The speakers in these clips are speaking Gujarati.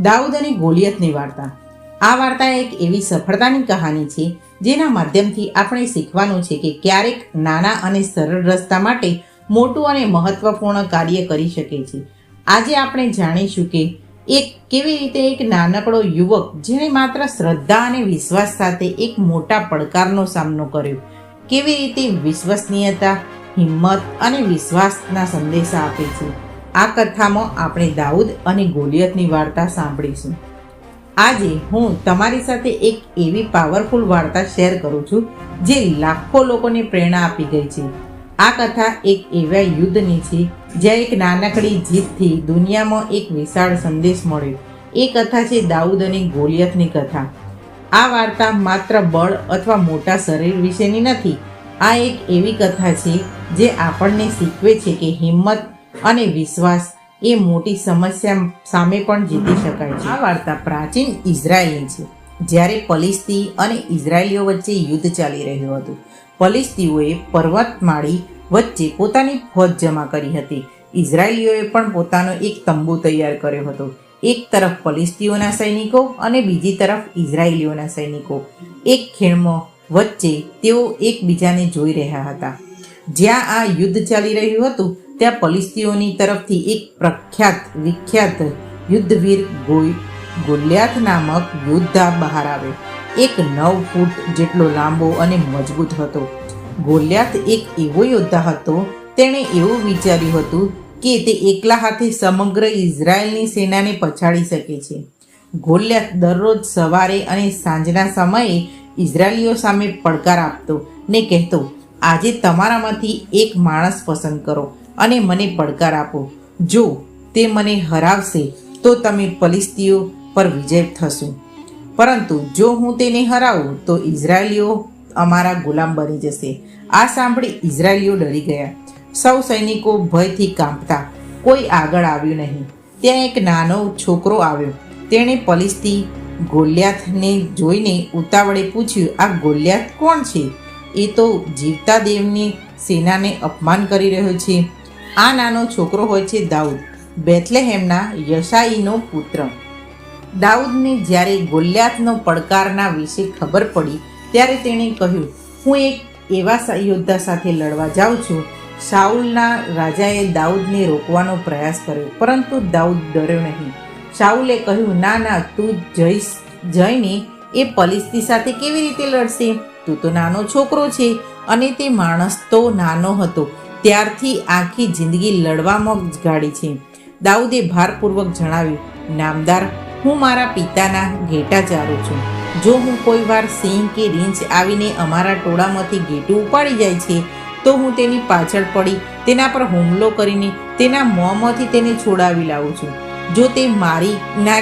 દાઉદ અને ગોલિયતની વાર્તા. આ વાર્તા એક એવી સફળતાની કહાની છે, જેના માધ્યમથી આપણે શીખવાનું છે કે ક્યારેક નાના અને સરળ રસ્તા માટે મોટું અને મહત્વપૂર્ણ કાર્ય કરી શકે છે. આજે આપણે જાણીશું કે એક કેવી રીતે એક નાનકડો યુવક, જેણે માત્ર શ્રદ્ધા અને વિશ્વાસ સાથે એક મોટા પડકારનો સામનો કર્યો, કેવી રીતે વિશ્વસનીયતા, હિંમત અને વિશ્વાસના સંદેશા આપે છે. આ કથામાં આપણે દાઉદ અને ગોલિયતની વાર્તા સાંભળીશું. આજે હું તમારી સાથે એક એવી પાવરફુલ વાર્તા શેર કરું છું, જે લાખો લોકોને પ્રેરણા આપી ગઈ છે. આ કથા એક એવા યુદ્ધની છે, જ્યાં એક નાનકડી જીતથી દુનિયામાં એક વિશાળ સંદેશ મળ્યો. એ કથા છે દાઉદ અને ગોલિયતની કથા. આ વાર્તા માત્ર બળ અથવા મોટા શરીર વિશેની નથી. આ એક એવી કથા છે, જે આપણને શીખવે છે કે હિંમત અને વિશ્વાસ એ મોટી સમસ્યા સામે પણ જીતી શકાય છે. આ વાર્તા પ્રાચીન ઇઝરાયેલની છે. જ્યારે પલિસ્તી અને ઇઝરાયલીઓ વચ્ચે યુદ્ધ ચાલી રહ્યું હતું, પલિસ્તીઓએ પર્વતમાળી વચ્ચે પોતાની ફોજ જમા કરી હતી. ઇઝરાયલીઓએ પણ પોતાનો એક તંબુ તૈયાર કર્યો હતો. એક તરફ પલિસ્તીઓના સૈનિકો અને બીજી તરફ ઇઝરાયલીઓના સૈનિકો. એક ખીણમાં વચ્ચે તેઓ એકબીજાને જોઈ રહ્યા હતા. જ્યાં આ યુદ્ધ ચાલી રહ્યું હતું ત્યાં પલિસ્તીઓની તરફથી એક પ્રખ્યાત, વિખ્યાત યુદ્ધવીર ગોય ગોલ્યાથ નામક યોદ્ધા બહાર આવ્યો. એક નવ ફૂટ જેટલો લાંબો અને મજબૂત હતો. ગોલ્યાથ એક એવો યોદ્ધા હતો, તેણે એવું વિચાર્યું હતું કે તે એકલા હાથે સમગ્ર ઇઝરાયલની સેનાને પછાડી શકે છે. ગોલ્યાથ દરરોજ સવારે અને સાંજના સમયે ઇઝરાયલીઓ સામે પડકાર આપતો ને કહેતો, આજે તમારામાંથી એક માણસ પસંદ કરો. અને મને પડકાર આપો. જો તે મને હરાવશે, તો તમે પલિસ્તીઓ પર વિજય થશો. પરંતુ જો હું તેને હરાવું, તો ઇઝરાયલીઓ અમારા ગુલામ બની જશે. આ સાંભળી ઇઝરાયલીઓ ડરી ગયા. સૌ સૈનિકો ભયથી કાંપતા. કોઈ આગળ આવ્યું નહીં. ત્યાં એક નાનો છોકરો આવ્યો. તેણે પલિસ્તી ગોલ્યાથને જોઈને ઉતાવળે પૂછ્યું, આ ગોલ્યાથ કોણ છે? એ તો જીવતા દેવની સેનાને અપમાન કરી રહ્યો છે. આ નાનો છોકરો હોય છે દાઉદ, બેથલેહેમના યશાઈનો પુત્ર. દાઉદને જ્યારે ગોલ્યાતનો પડકારના વિશે ખબર પડી, ત્યારે તેણે કહ્યું, હું એક એવા યોદ્ધા સાથે લડવા જાઉં છું. શાઉલના રાજાએ દાઉદને રોકવાનો પ્રયાસ કર્યો, પરંતુ દાઉદ ડર્યો નહીં. શાઉલે કહ્યું, ના ના, તું જઈશ, જઈને એ પલિસ્તી સાથે કેવી રીતે લડશે? તું તો નાનો છોકરો છે અને તે માણસ તો નાનો હતો. ત્યારથી આખી જિંદગી લડવામાં જ ગાડી છે. દાઉદે ભારપૂર્વક જણાવ્યું, નામદાર, હું મારા પિતાના ઘેટા ચારું છું. જો હું કોઈ વાર સિંહ કે રીંછ આવીને અમારા ટોળામાંથી ઘેટું ઉપાડી જાય છે, તો હું તેની પાછળ પડી, તેના પર હુમલો કરીને તેના મોંમાંથી તેને છોડાવી લાવું છું. જો તે મારી ના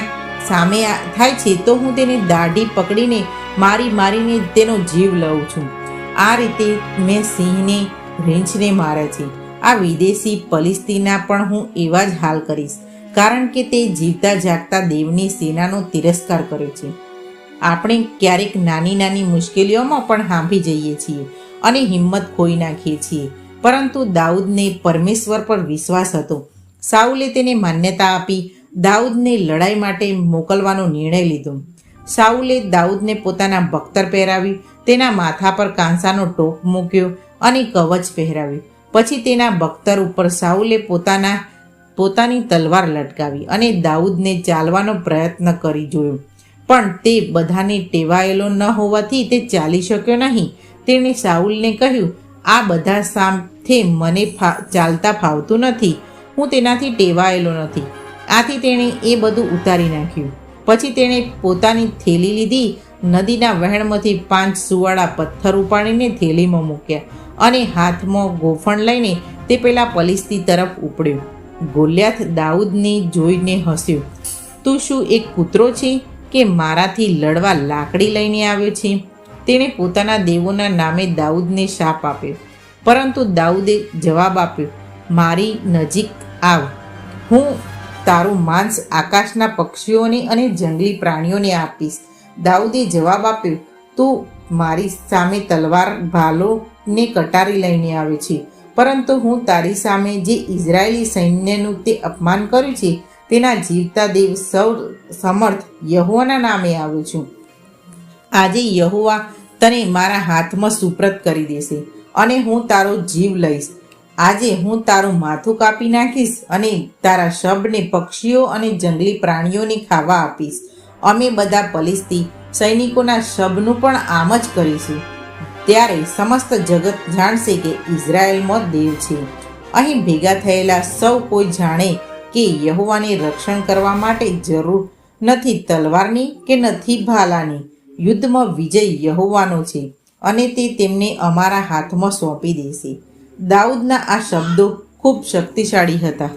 સામે થાય છે, તો હું તેને દાઢી પકડીને મારી મારીને તેનો જીવ લઉં છું. આ રીતે મેં સિંહને રીંછને મારે છે. આ વિદેશી પલિસ્તીના પણ હું એવા જ હાલ કરીશ, કારણ કે તે જીવતા જાગતા દેવની સેનાનો તિરસ્કાર કર્યો છે. આપણે ક્યારેક નાની નાની મુશ્કેલીઓમાં પણ હાંભી જઈએ છીએ અને હિંમત ખોઈ નાખીએ છીએ, પરંતુ દાઉદને પરમેશ્વર પર વિશ્વાસ હતો. સાઉલે તેને માન્યતા આપી દાઉદને લડાઈ માટે મોકલવાનો નિર્ણય લીધો. સાઉલે દાઉદને પોતાના બખ્તર પહેરાવી, તેના માથા પર કાંસાનો ટોપ મૂક્યો અને કવચ પહેરાવ્યું. પછી તેના બખ્તર ઉપર સાઉલે પોતાના, પોતાની તલવાર લટકાવી અને દાઉદને ચાલવાનો પ્રયત્ન કરી જોયો. પણ તે બધાને ટેવાયેલો ન હોવાથી તે ચાલી શક્યો નહીં. તેણે સાઉલને કહ્યું, આ બધા સાથે મને ચાલતા ફાવતું નથી. હું તેનાથી ટેવાયેલો નથી. આથી તેણે એ બધું ઉતારી નાખ્યું. પછી તેણે પોતાની થેલી લીધી, નદીના વહેણમાંથી પાંચ સુવાળા પથ્થર ઉપાડીને થેલીમાં મૂક્યા. અને હાથમાં ગોફણ લઈને તે પેલા પલિસ્તી તરફ ઉપડ્યો. ગોલ્યાથ દાઉદને જોઈને હસ્યો. તું શું એક કૂતરો છે કે મારાથી લડવા લાકડી લઈને આવ્યો છે? તેણે પોતાના દેવોના નામે દાઉદને શાપ આપ્યો. પરંતુ દાઉદે જવાબ આપ્યો, મારી નજીક આવ. હું તારું માંસ આકાશના પક્ષીઓને અને જંગલી પ્રાણીઓને આપીશ. દાઉદે જવાબ આપ્યો તું મારી સામે તલવાર ભાલો ને કટારી લઈને આવે છે. પરંતુ હું તારી સામે જે ઇઝરાયેલી સૈન્યનું તે અપમાન કર્યું છે, તેના જીવતા દેવ સૌ સમર્થ યહોવાના નામે આવું છું. આજે યહોવા તને મારા હાથમાં સુપ્રત કરી દેશે અને હું તારો જીવ લઈશ. આજે હું તારું માથું કાપી નાખીશ અને તારા શબને પક્ષીઓ અને જંગલી પ્રાણીઓને ખાવા આપીશ. અમે બધા પલિસ્તી સૈનિકોના શબનું પણ આમ જ કરીશું. ત્યારે સમસ્ત જગત જાણશે કે ઇઝરાયલમાં દેવ છે. અહીં ભેગા થયેલા સૌ કોઈ જાણે કે યહોવાને રક્ષણ કરવા માટે જરૂર નથી તલવારની કે નથી ભાલાની. યુદ્ધમાં વિજય યહોવાનો છે અને તે તેમને અમારા હાથમાં સોંપી દેશે. દાઉદના આ શબ્દો ખૂબ શક્તિશાળી હતા.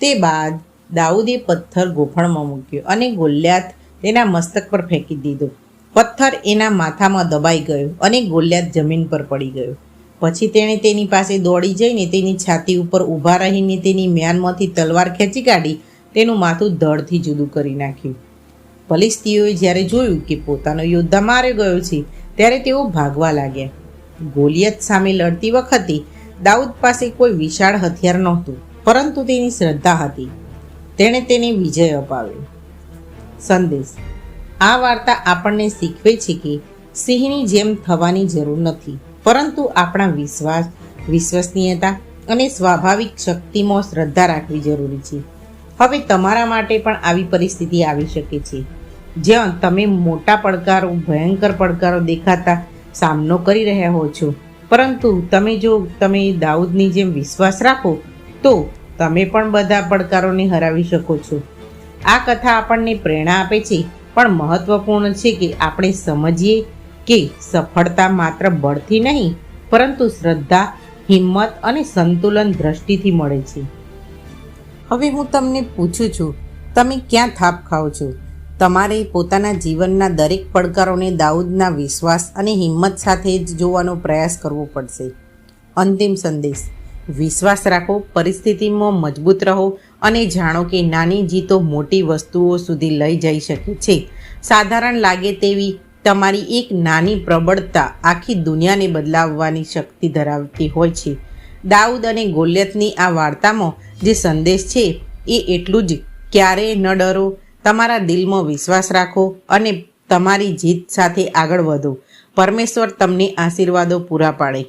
તે બાદ દાઉદે પથ્થર ગોફણમાં મૂક્યો અને ગોલ્યાત તેના મસ્તક પર ફેંકી દીધો. પથ્થર એના માથામાં દબાઈ ગયો અને ગોલિયાત જમીન પર પડી ગયો. પછી તેણે તેની પાસે દોડી જઈને તેની છાતી ઉપર ઊભા રહીને તેની મ્યાનમાંથી તલવાર ખેંચી કાઢી તેનું માથું ધડથી જુદું કરી નાખ્યું. પલિસ્તીઓએ જ્યારે જોયું કે પોતાનો યોદ્ધા માર્યો ગયો છે, ત્યારે તેઓ ભાગવા લાગ્યા. ગોલિયત સામે લડતી વખતે દાઉદ પાસે કોઈ વિશાળ હથિયાર નહોતું, પરંતુ તેની શ્રદ્ધા હતી. તેણે તેને વિજય અપાવ્યો. સંદેશ. આ વાર્તા આપણને શીખવે છે કે સિંહની જેમ થવાની જરૂર નથી, પરંતુ આપણા વિશ્વાસ, વિશ્વસનીયતા અને સ્વાભાવિક શક્તિમાં શ્રદ્ધા રાખવી જરૂરી છે. હવે તમારા માટે પણ આવી પરિસ્થિતિ આવી શકે છે, જ્યાં તમે મોટા પડકારો, ભયંકર પડકારો દેખાતા સામનો કરી રહ્યા હો છો. પરંતુ તમે જો, તમે દાઉદની જેમ વિશ્વાસ રાખો, તો તમે પણ બધા પડકારોને હરાવી શકો છો. આ કથા આપણને પ્રેરણા આપે છે. પણ મહત્વપૂર્ણ છે કે આપણે સમજીએ કે સફળતા માત્ર બળથી નહીં, પરંતુ શ્રદ્ધા, હિંમત અને સંતુલન દ્રષ્ટિથી મળે છે. હવે હું તમને પૂછું છું, તમે ક્યાં થાપ ખાઓ છો? તમારે પોતાના જીવનના દરેક પડકારોને દાઉદના વિશ્વાસ અને હિંમત સાથે જ જોવાનો પ્રયાસ કરવો પડશે. અંતિમ સંદેશ. વિશ્વાસ રાખો, પરિસ્થિતિમાં મજબૂત રહો અને જાણો કે નાની જીતો મોટી વસ્તુઓ સુધી લઈ જઈ શકે છે. સાધારણ લાગે તેવી તમારી એક નાની પ્રબળતા આખી દુનિયાને બદલાવવાની શક્તિ ધરાવતી હોય છે. દાઉદ અને ગોલ્યતની આ વાર્તામાં જે સંદેશ છે એ એટલું જ. ક્યારેય ન ડરો, તમારા દિલમાં વિશ્વાસ રાખો અને તમારી જીત સાથે આગળ વધો. પરમેશ્વર તમને આશીર્વાદો પૂરા પાડે.